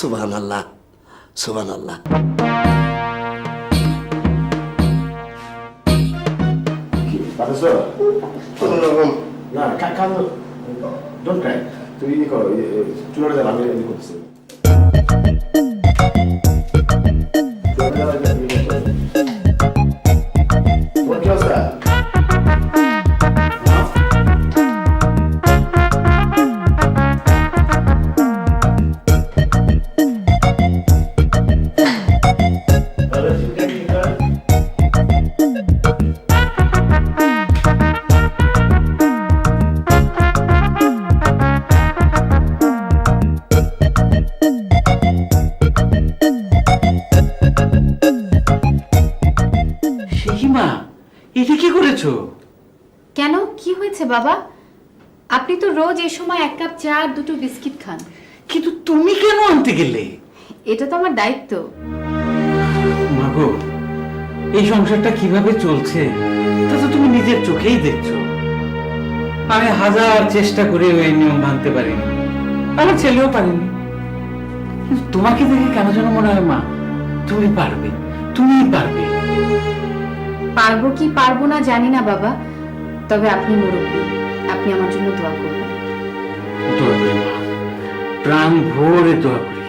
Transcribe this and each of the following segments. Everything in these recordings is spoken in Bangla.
Subhanallah. Subhanallah. সুবহান আল্লাহ সুবহান আল্লাহ পাঠাছো না কা- কাজ ডোন্ট ক্রাই তুই ই কর চুলাটা দেন আমি ই করতেছি চুলাটা দেন, আমি ই করতেছি। তোমার সীমা এটা কি করেছ? কেন? কি হয়েছে বাবা? আপনি তো রোজ এই সময় এক কাপ চা আর দুটো বিস্কিট খান। কিন্তু তুমি কেন আনতে গেলে? এটা তো আমার দায়িত্ব। মাগো এই সংসারটা কীভাবে চলছে তা তো তুমি নিজের চোখেই দেখছ। আমি হাজার চেষ্টা করে ওই নিয়ম ভাঙতে পারিনি। আমার ছেলেও পারেনি। কিন্তু তোমাকে দেখে কেন যেন মনে হয় মা তুমি পারবে তুমি পারবে। পারব কি পারব না জানি না বাবা। তবে আপনি মুরব্বী, আপনি আমার জন্য দোয়া করবেন প্রাণ ভরে দোয়া করি।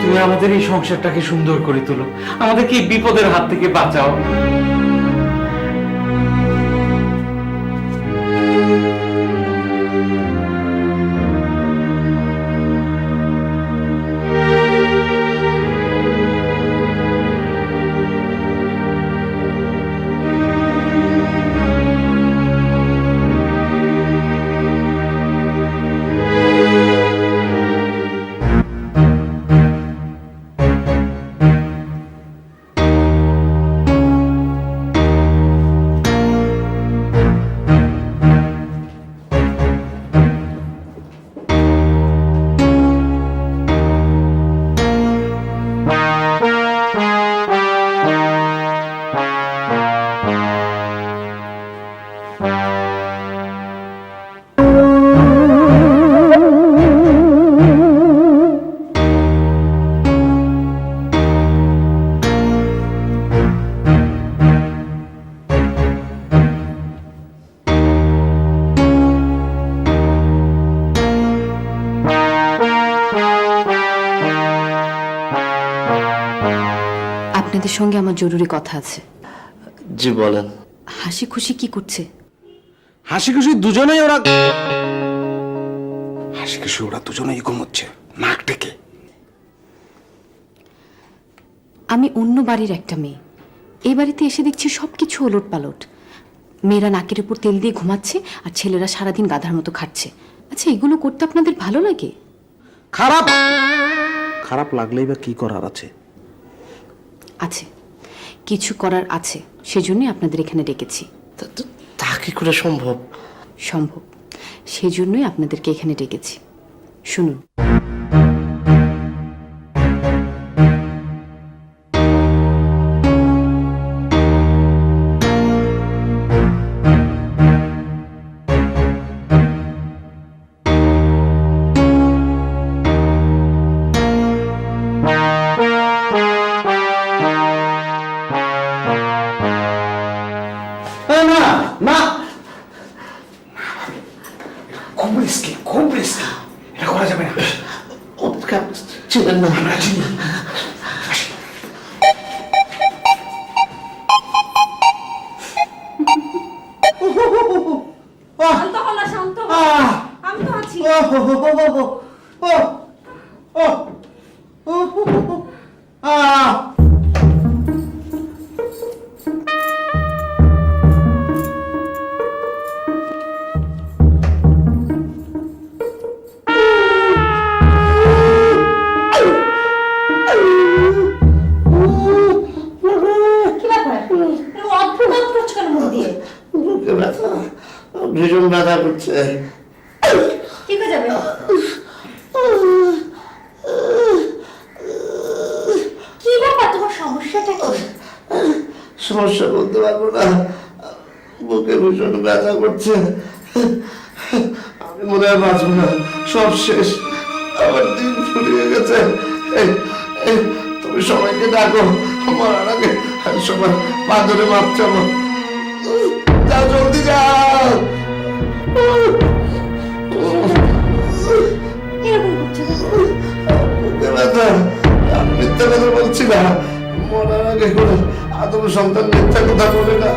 তুমি আমাদের এই সংসারটাকে সুন্দর করে তোলো। আমাদেরকে এই বিপদের হাত থেকে বাঁচাও। আপনাদের সঙ্গে আমার জরুরি কথা আছে। জি বলেন। হাসি খুশি কি করছে? হাসি খুশি দুজনেই ওরা হাসি খুশি ওরা দুজনেই ঘুমোচ্ছে নাক ডেকে। আমি অন্য বাড়ির একটা মেয়ে। এই বাড়িতে এসে দেখছি সবকিছু ওলট পালট মেয়েরা নাকের উপর তেল দিয়ে ঘুমাচ্ছে আর ছেলেরা সারাদিন গাধার মতো খাচ্ছে। আচ্ছা এগুলো করতে আপনাদের ভালো লাগে? খারাপ! খারাপ লাগলেই বা কি করার আছে? আছে। কিছু করার আছে সেজন্যই আপনাদের এখানে ডেকেছি। তা- তা- তা কি করে সম্ভব? সম্ভব সেজন্যই আপনাদেরকে এখানে ডেকেছি। শুনুন। ছিলেন না শান্ত না, শান্ত আমি তো আছি ও হো। ও ও ও ভীষণ ব্যথা করছে। ঠিক হয়ে যাবে? কি ব্যাপার? তোমার সমস্যাটা কি? সমস্যা বলতে পারব না। বুকে ভীষণ ব্যথা করছে। আমি মনে হয় বাঁচবো না। সব শেষ। আমার দিন ফুরিয়ে গেছে। তুমি সবাইকে ডাকো। মরার আগে সবার পা ধরে মাপ চাবো যাও জলদি যাও। মিথ্যা কথা বলছি না। মরার আগে কোনো আদম সন্তান মিথ্যা কথা বলে না।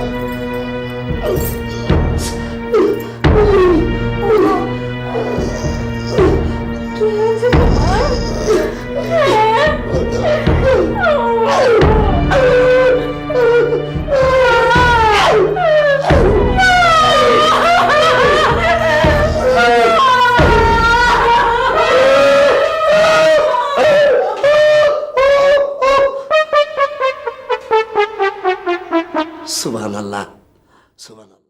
সুবহান আল্লাহ আল্লাহ